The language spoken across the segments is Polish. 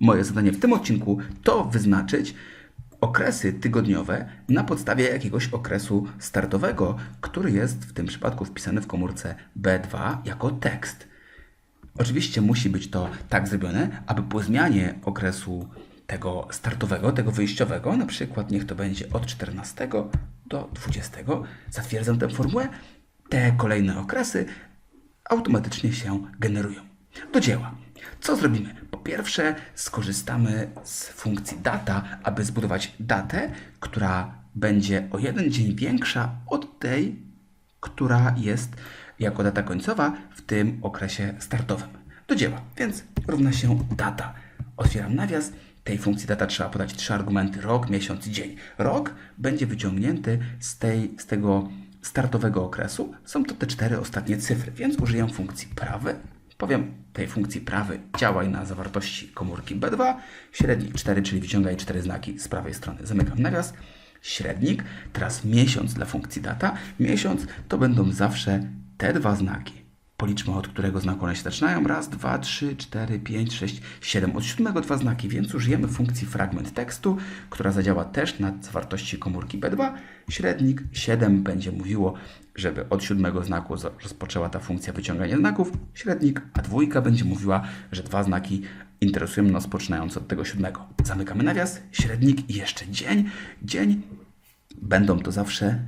moje zadanie w tym odcinku to wyznaczyć okresy tygodniowe na podstawie jakiegoś okresu startowego, który jest w tym przypadku wpisany w komórce B2 jako tekst. Oczywiście musi być to tak zrobione, aby po zmianie okresu tego startowego, tego wyjściowego, na przykład niech to będzie od 14 do 20, zatwierdzam tę formułę, te kolejne okresy automatycznie się generują. Do dzieła. Co zrobimy? Po pierwsze, skorzystamy z funkcji data, aby zbudować datę, która będzie o jeden dzień większa od tej, która jest jako data końcowa w tym okresie startowym. Do dzieła, więc równa się data. Otwieram nawias. Tej funkcji data trzeba podać trzy argumenty: rok, miesiąc, dzień. Rok będzie wyciągnięty z, tej, z tego startowego okresu. Są to te cztery ostatnie cyfry, więc użyję funkcji prawy. Powiem tej funkcji prawy działaj na zawartości komórki B2. Średnik 4, czyli wyciągaj cztery znaki z prawej strony. Zamykam nawias. Średnik, teraz miesiąc dla funkcji data. Miesiąc to będą zawsze te dwa znaki. Policzmy od którego znaku one się zaczynają. Raz, dwa, trzy, cztery, pięć, sześć, siedem. Od siódmego dwa znaki, więc użyjemy funkcji fragment tekstu, która zadziała też na zawartości komórki B2. Średnik 7 będzie mówiło, żeby od siódmego znaku rozpoczęła ta funkcja wyciągania znaków. Średnik, a dwójka będzie mówiła, że dwa znaki interesują nas poczynając od tego siódmego. Zamykamy nawias, średnik i jeszcze dzień. Dzień będą to zawsze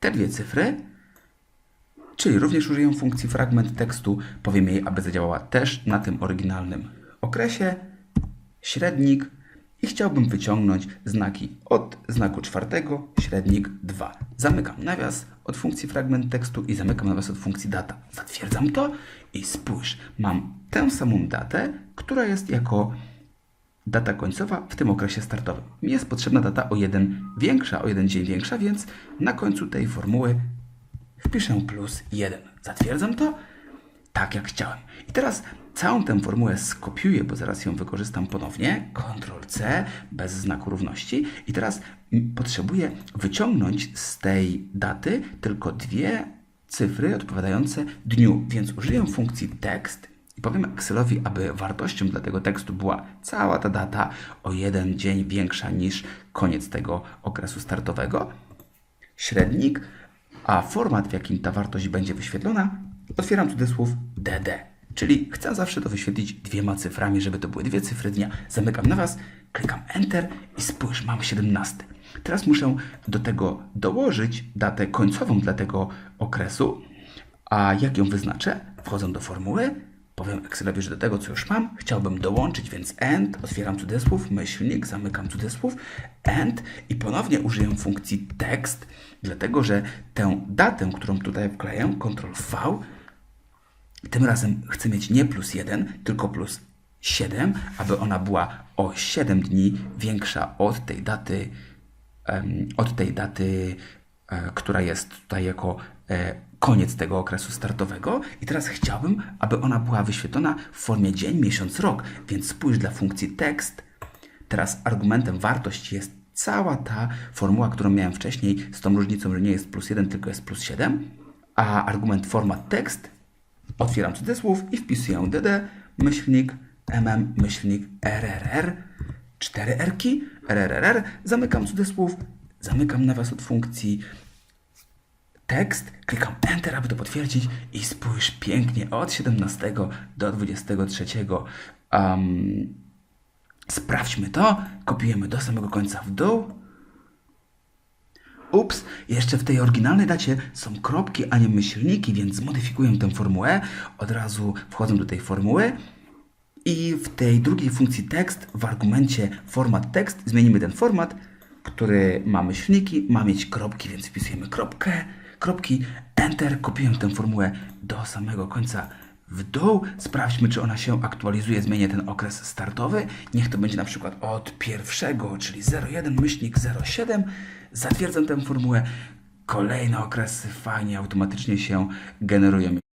te dwie cyfry, Czyli również użyję funkcji fragment tekstu, powiem jej, aby zadziałała też na tym oryginalnym okresie, średnik i chciałbym wyciągnąć znaki od znaku czwartego, średnik 2. Zamykam nawias od funkcji fragment tekstu i zamykam nawias od funkcji data. Zatwierdzam to i spójrz, mam tę samą datę, która jest jako data końcowa w tym okresie startowym. Mi jest potrzebna data o jeden większa, o jeden dzień większa, więc na końcu tej formuły wpiszę plus 1. Zatwierdzam to tak, jak chciałem. I teraz całą tę formułę skopiuję, bo zaraz ją wykorzystam ponownie. Ctrl C bez znaku równości. I teraz potrzebuję wyciągnąć z tej daty tylko dwie cyfry odpowiadające dniu, więc użyję funkcji tekst i powiem Excelowi, aby wartością dla tego tekstu była cała ta data o jeden dzień większa niż koniec tego okresu startowego średnik, a format, w jakim ta wartość będzie wyświetlona, otwieram cudzysłów DD. Czyli chcę zawsze to wyświetlić dwiema cyframi, żeby to były dwie cyfry dnia. Zamykam nawias, klikam Enter i spójrz, mam 17. Teraz muszę do tego dołożyć datę końcową dla tego okresu. A jak ją wyznaczę? Wchodzę do formuły, powiem Excelowi, do tego, co już mam, chciałbym dołączyć, więc end, otwieram cudzysłów, myślnik, zamykam cudzysłów, end i ponownie użyję funkcji tekst, dlatego że tę datę, którą tutaj wkleję, Ctrl V, tym razem chcę mieć nie plus 1, tylko plus 7, aby ona była o 7 dni większa od tej daty, em, od tej daty, e, która jest tutaj jako e, koniec tego okresu startowego. I teraz chciałbym, aby ona była wyświetlona w formie dzień, miesiąc, rok. Więc spójrz dla funkcji tekst. Teraz argumentem wartość jest cała ta formuła, którą miałem wcześniej, z tą różnicą, że nie jest plus 1, tylko jest plus 7. A argument format tekst Otwieram cudzysłów i wpisuję dd, myślnik, mm, myślnik, rrr, 4 erki, rrr, zamykam cudzysłów, zamykam nawias od funkcji tekst, klikam Enter, aby to potwierdzić i spójrz pięknie od 17 do 23. Um, sprawdźmy to, kopiujemy do samego końca w dół, Ups, jeszcze w tej oryginalnej dacie są kropki, a nie myślniki, więc zmodyfikuję tę formułę. Od razu wchodzę do tej formuły i w tej drugiej funkcji tekst, w argumencie format tekst, zmienimy ten format, który ma myślniki, ma mieć kropki, więc wpisujemy kropkę, kropki, enter, kopiuję tę formułę do samego końca w dół. Sprawdźmy, czy ona się aktualizuje. Zmienię ten okres startowy. Niech to będzie na przykład od pierwszego, czyli 01 myślnik 07. Zatwierdzam tę formułę. Kolejne okresy fajnie automatycznie się generują.